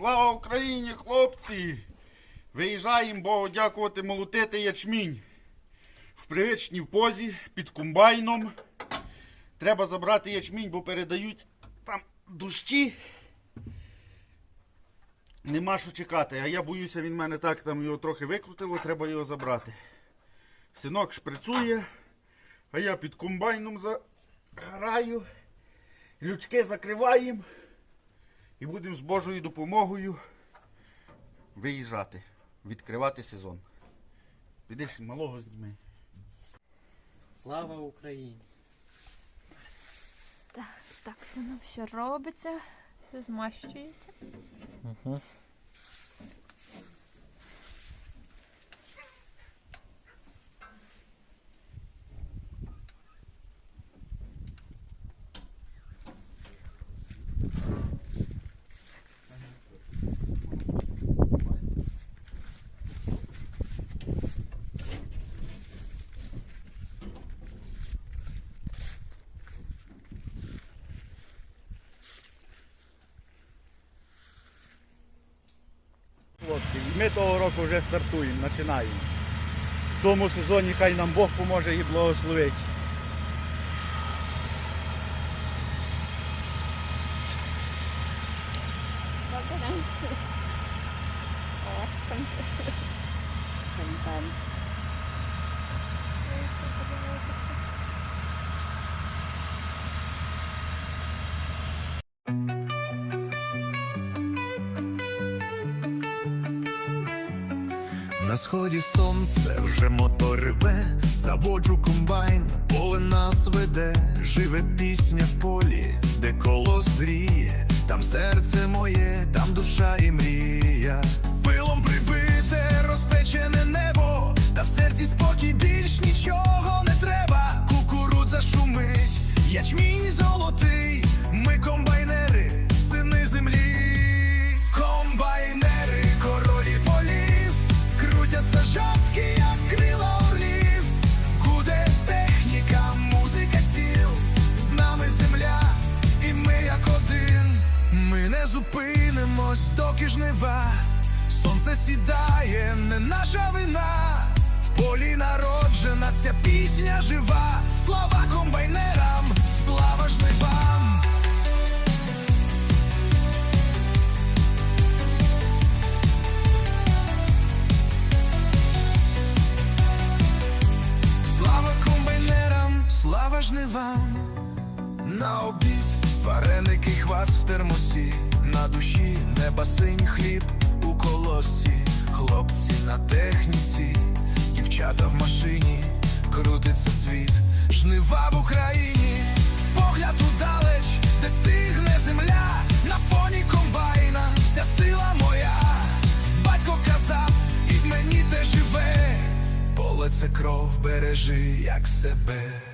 Слава Україні, хлопці! Виїжджаємо Богу дякувати молотити ячмінь. В привичній позі під комбайном. Треба забрати ячмінь, бо передають там дощі. Нема що чекати, а я боюся, він мене так там його трохи викрутило, треба його забрати. Синок шприцує, а я під комбайном заграю. Лючки закриваємо і будемо з Божою допомогою виїжджати, відкривати сезон. Підеш малого зніми. Слава Україні! Так, так, воно все робиться, все змащується. Хлопці, і ми того року вже стартуємо, починаємо. В тому сезоні хай нам Бог поможе і благословить. Thank контент. На сході сонце вже мотор реве, заводжу комбайн, поле нас веде, живе пісня в полі, де коло зріє, там серце моє, там душа і мрія. Пилом прибите, розпечене небо, та в серці спокій більш нічого не треба. Кукурудза шумить, ячмінь зупинимось, доки жнива. Сонце сідає, не наша вина. В полі народжена ця пісня жива. Слава комбайнерам, слава жнивам. Слава комбайнерам, слава жнивам. На обід вареники хвас в термосі, на душі неба синій хліб у колосі, хлопці на техніці, дівчата в машині, крутиться світ, жнива в Україні, погляд удалеч, де стигне земля, на фоні комбайна, вся сила моя, батько казав, і в мені те живе, поле це кров бережи як себе.